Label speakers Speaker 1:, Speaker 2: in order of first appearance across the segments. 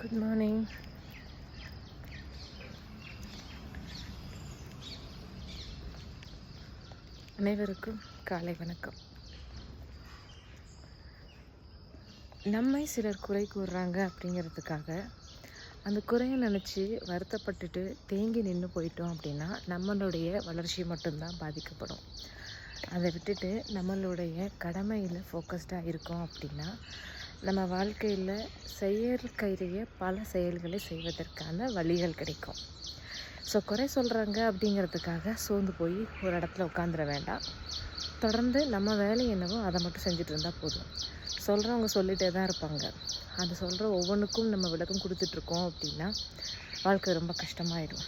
Speaker 1: Good morning அனைவருக்கும் காலை வணக்கம். நம்மை சிலர் குறை கூறுறாங்க அப்படிங்கிறதுக்காக அந்த குறையை நினச்சி வருத்தப்பட்டுட்டு தேங்கி நின்று போயிட்டோம் அப்படின்னா நம்மளுடைய வளர்ச்சி மட்டும்தான் பாதிக்கப்படும். அதை விட்டுட்டு நம்மளுடைய கடமையில் ஃபோக்கஸ்டாக இருக்கோம் அப்படின்னா நம்ம வாழ்க்கையில் செயற்கையிலேயே பல செயல்களை செய்வதற்கான வழிகள் கிடைக்கும். ஸோ குறை சொல்கிறாங்க அப்படிங்கிறதுக்காக சோர்ந்து போய் ஒரு இடத்துல உட்காந்துட வேண்டாம். தொடர்ந்து நம்ம வேலை என்னவோ அதை மட்டும் செஞ்சுட்டு இருந்தால் போதும். சொல்கிறவங்க சொல்லிகிட்டே தான் இருப்பாங்க. அது சொல்கிற ஒவ்வொன்றுக்கும் நம்ம விளக்கம் கொடுத்துட்ருக்கோம் அப்படின்னா வாழ்க்கை ரொம்ப கஷ்டமாயிடும்.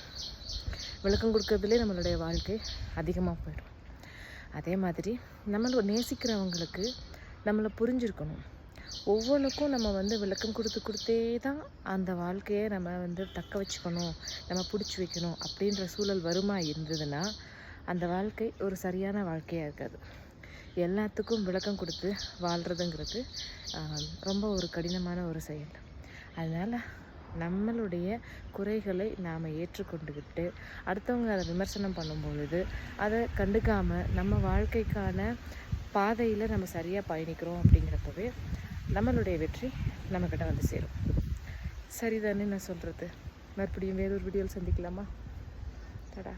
Speaker 1: விளக்கம் கொடுக்கறதுலே நம்மளுடைய வாழ்க்கை அதிகமாக போயிடும். அதே மாதிரி நம்மளை நேசிக்கிறவங்களுக்கு நம்மளை புரிஞ்சிருக்கணும். ஒவ்வொன்றுக்கும் நம்ம வந்து விளக்கம் கொடுத்து கொடுத்தே தான் அந்த வாழ்க்கையை நம்ம வந்து தக்க வச்சுக்கணும் நம்ம பிடிச்சி வைக்கணும் அப்படின்ற சூழல் வருமா இருந்ததுன்னா அந்த வாழ்க்கை ஒரு சரியான வாழ்க்கையாக இருக்காது. எல்லாத்துக்கும் விளக்கம் கொடுத்து வாழ்கிறதுங்கிறது ஆஹ், ரொம்ப ஒரு கடினமான ஒரு செயல். அதனால் நம்மளுடைய குறைகளை நாம் ஏற்றுக்கொண்டுக்கிட்டு அடுத்தவங்க அதை விமர்சனம் பண்ணும்பொழுது அதை கண்டுக்காமல் நம்ம வாழ்க்கைக்கான பாதையில் நம்ம சரியாக பயணிக்கிறோம் அப்படிங்கிறப்பவே நம்மளுடைய வெற்றி நம்மக்கிட்ட வந்து சேரும். சரிதானே நான் சொல்கிறது மறுபடியும் வேறொரு வீடியோவில் சந்திக்கலாமா? தடா